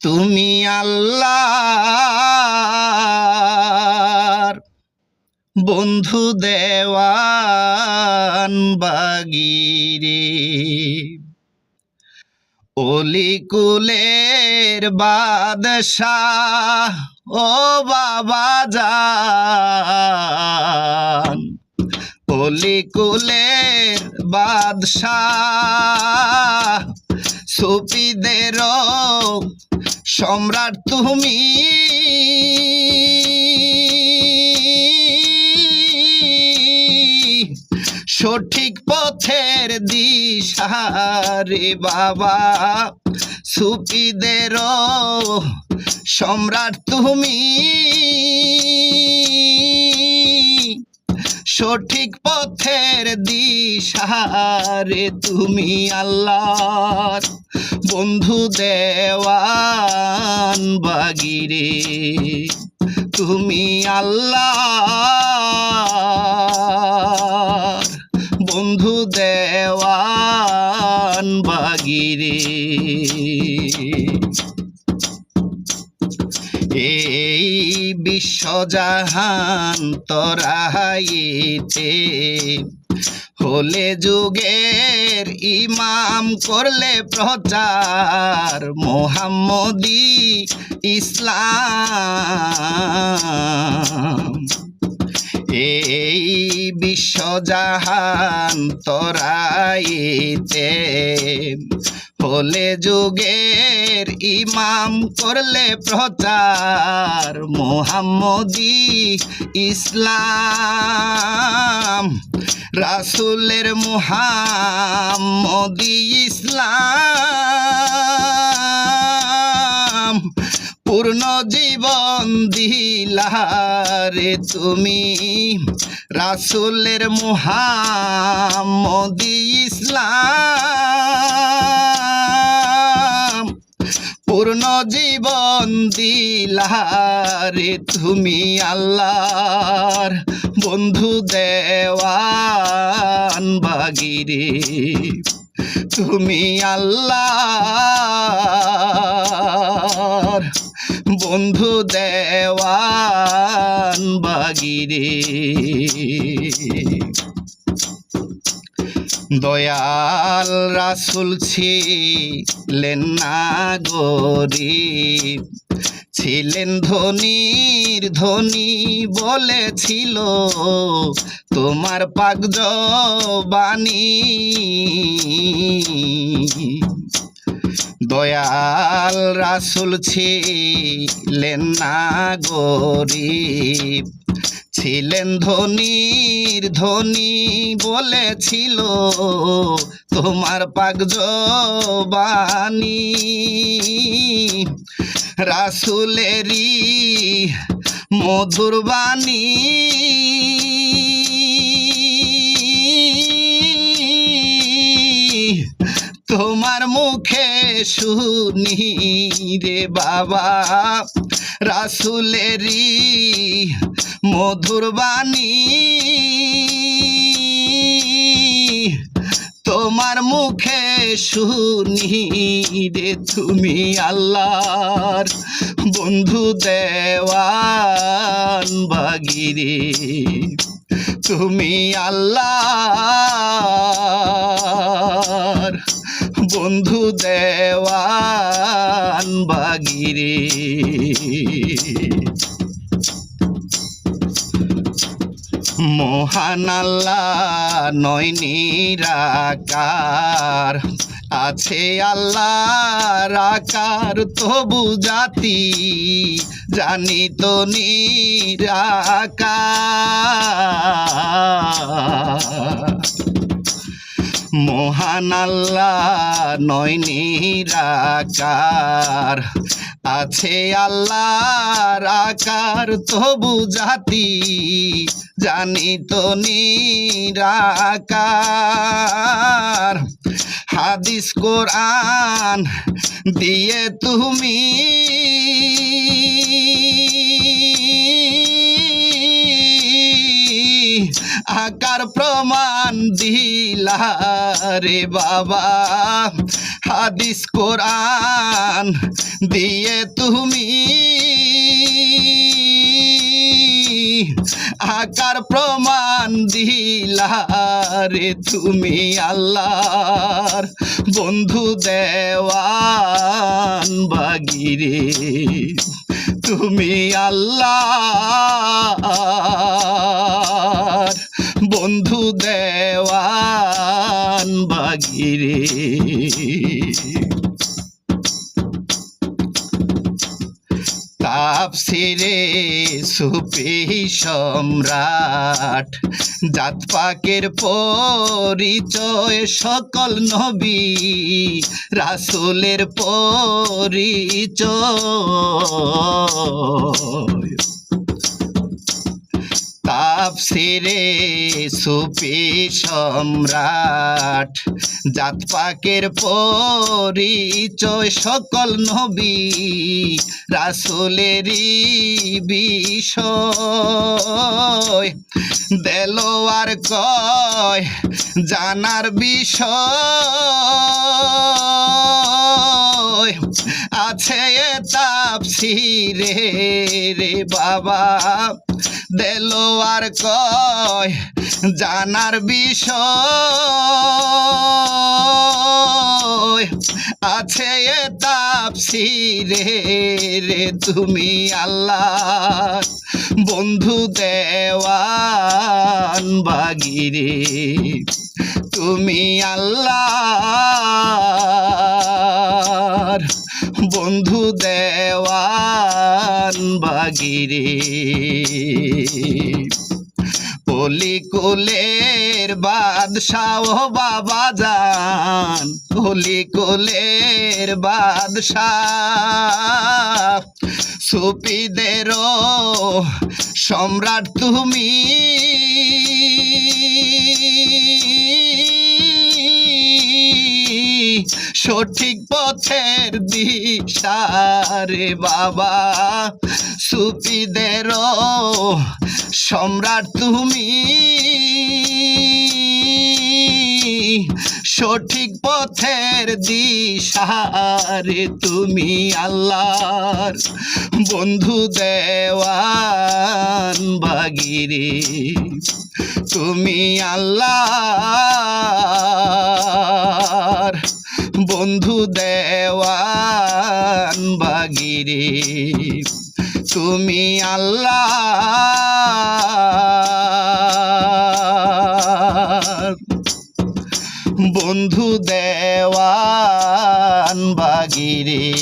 তুমি আল্লাহ বন্ধু দেওয়ান বাগিরে। অলিকুলের বাদশাহ ও বাবা যান অলিকুলের বাদশাহ সুপিদের সম্রাট তুমি। সঠিক পথের দিশারে বাবা সুপিদের সম্রাট তুমি। সঠিক পথের দিশারে তুমি আল্লাহ, বন্ধু দেওয়ান বাগিরে তুমি আল্লাহ বন্ধু দেওয়ান বাগিরে। এই বিশ্বজাহান তরাইতে হলে যুগের ইমাম করলে প্রচার মোহাম্মদি ইসলাম। এই বিশ্বজাহান তরাইতে হলে যুগের ইমাম করলে প্রচার। মোহাম্মদি ইসলাম রাসুলের মোহাম্মদি ইসলাম। পূর্ণ জীবন দিলারে তুমি। রাসুলের মুহাম্মদি ইসলাম। পূর্ণ জীবন দিলারে তুমি আল্লাহর বন্ধু দেওয়ান বাগিরে তুমি আল্লাহর বন্ধু দেওয়ান বাগিরে। দয়াল রাসুল ছিলেন না গরিব, ছিলেন ধনির ধনী বলেছিল, তোমার পাক বাণী দয়াল রাসুল ছিলেন না গরিব। ছিলেন ধনির ধনী বলেছিল, তোমার পাক বাণী রাসুলেরই মধুর বাণী তোমার মুখে শুনি রে বাবা। রাসুলেরি মধুর বাণী। তোমার মুখে শুনি রে তুমি আল্লাহর বন্ধু দেওয়ান বাগিরে তুমি আল্লাহর বন্ধু দেওয়ান বাগিরে। মহান আল্লাহ নয় নিরাকার, আছে আল্লাহ রাকার তবু জাতি জানি তো নিরাকার। মহান আল্লাহ নয় নিরাকার। আছে আল্লাহর আকার, তবু জাতি জানি তো নিরাকার। হাদিস কোরআন দিয়ে তুমি আকার প্রমাণ দিলা রে বাবা, হাদিস কোরআন দিয়ে তুমি আকার প্রমাণ দিলা রে তুমি আল্লাহর বন্ধু দেওয়ান বাগিরে। তুমি আল্লাহ বন্ধু দেওয়ান বাগিরে তাপসিরে সুপি সম্রাট জাত পাকের পরিচয় সকল নবী রাসুলের পরিচয়। তাপসিরে সুপি সম্রাট। জাত পাকের পরিচয় সকল নবী, রাসুলেরই বিষয়। দেলোয়ার কয় জানার বিষয়। আছে এ তাপসিরে রে বাবা দেলোয়ার কয়, জানার বিষয় আছে এ তাপসিরে রে তুমি আল্লাহ বন্ধু দেওয়ান বাগিরে। তুমি আল্লাহ বন্ধু দেওয়ান বাগিরে। অলি কোলের বাদশাহ বাবা যান অলি কোলের বাদশাহ সুপিদেরও সম্রাট তুমি। সঠিক পথের দিশারে বাবা সুপিদেরও সম্রাট তুমি। সঠিক পথের দিশারে তুমি আল্লাহর বন্ধু দেওয়ান বাগিরে। তুমি আল্লাহর বন্ধু দেওয়ান বাগিরে। তুমি আল্লাহ। বন্ধু দেওয়ান বাগিরে।